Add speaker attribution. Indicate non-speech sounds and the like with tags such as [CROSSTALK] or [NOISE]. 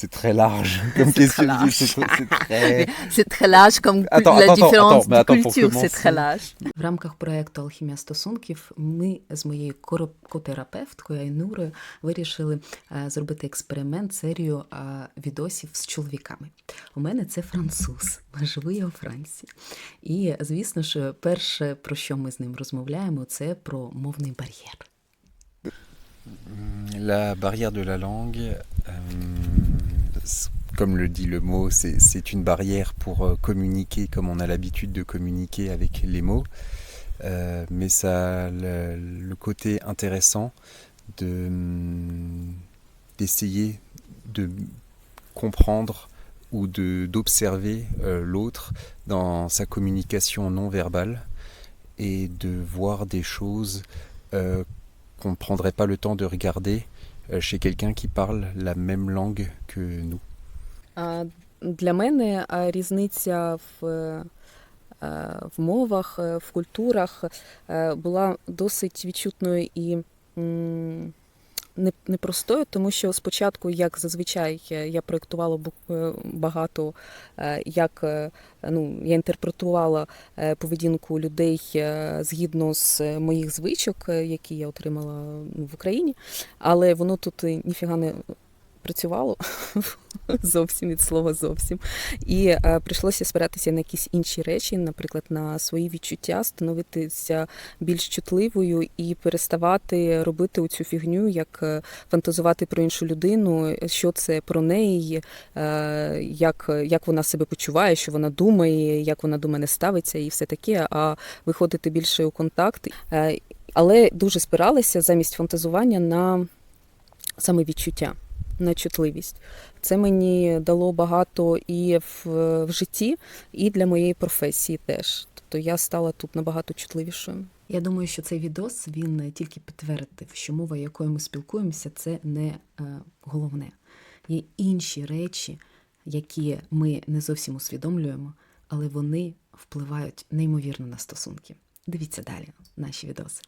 Speaker 1: C'est très large comme question. C'est très-
Speaker 2: très large comme
Speaker 1: Attends,
Speaker 2: la
Speaker 1: attends,
Speaker 2: différence de culture, c'est très large. В рамках проекту Алхімія стосунків ми з моєю котерапевткою Айнурою вирішили е, зробити експеримент, серію е, відосів з чоловіками. У мене це француз, живу я у Франції. І звісно ж, перше, про що ми з ним розмовляємо, це про мовний бар'єр.
Speaker 1: La barrière de la langue, euh, comme le dit le mot, c'est une barrière pour euh, communiquer comme on a l'habitude de communiquer avec les mots. Euh, mais ça a le, côté intéressant hum, d'essayer de comprendre ou d'observer euh, l'autre dans sa communication non verbale et de voir des choses qu'on ne prendrait pas le temps de regarder chez quelqu'un qui parle la même langue que nous.
Speaker 2: Для мене різниця в, е, в мовах, е, в культурах е, була досить відчутною і непростою, тому що спочатку, як зазвичай, е, я проєктувала е, багато, е, як ну, я інтерпретувала поведінку людей згідно з моїх звичок, які я отримала ну, в Україні, але воно тут ніфіга не працювало [LAUGHS] зовсім від слова зовсім. І е, прийшлося спиратися на якісь інші речі, наприклад, на свої відчуття, становитися більш чутливою і переставати робити цю фігню, як е, фантазувати про іншу людину, що це про неї, е, як, як вона себе почуває, що вона думає, як вона до мене ставиться, і все таке, а виходити більше у контакт. Але дуже спиралися замість фантазування на саме відчуття, на чутливість. Це мені дало багато і в, в житті, і для моєї професії теж. Тобто я стала тут набагато чутливішою. Я думаю, що цей відос він тільки підтвердив, що мова, якою ми спілкуємося, це не е, головне. Є інші речі, які ми не зовсім усвідомлюємо, але вони впливають неймовірно на стосунки. Дивіться далі наші відоси.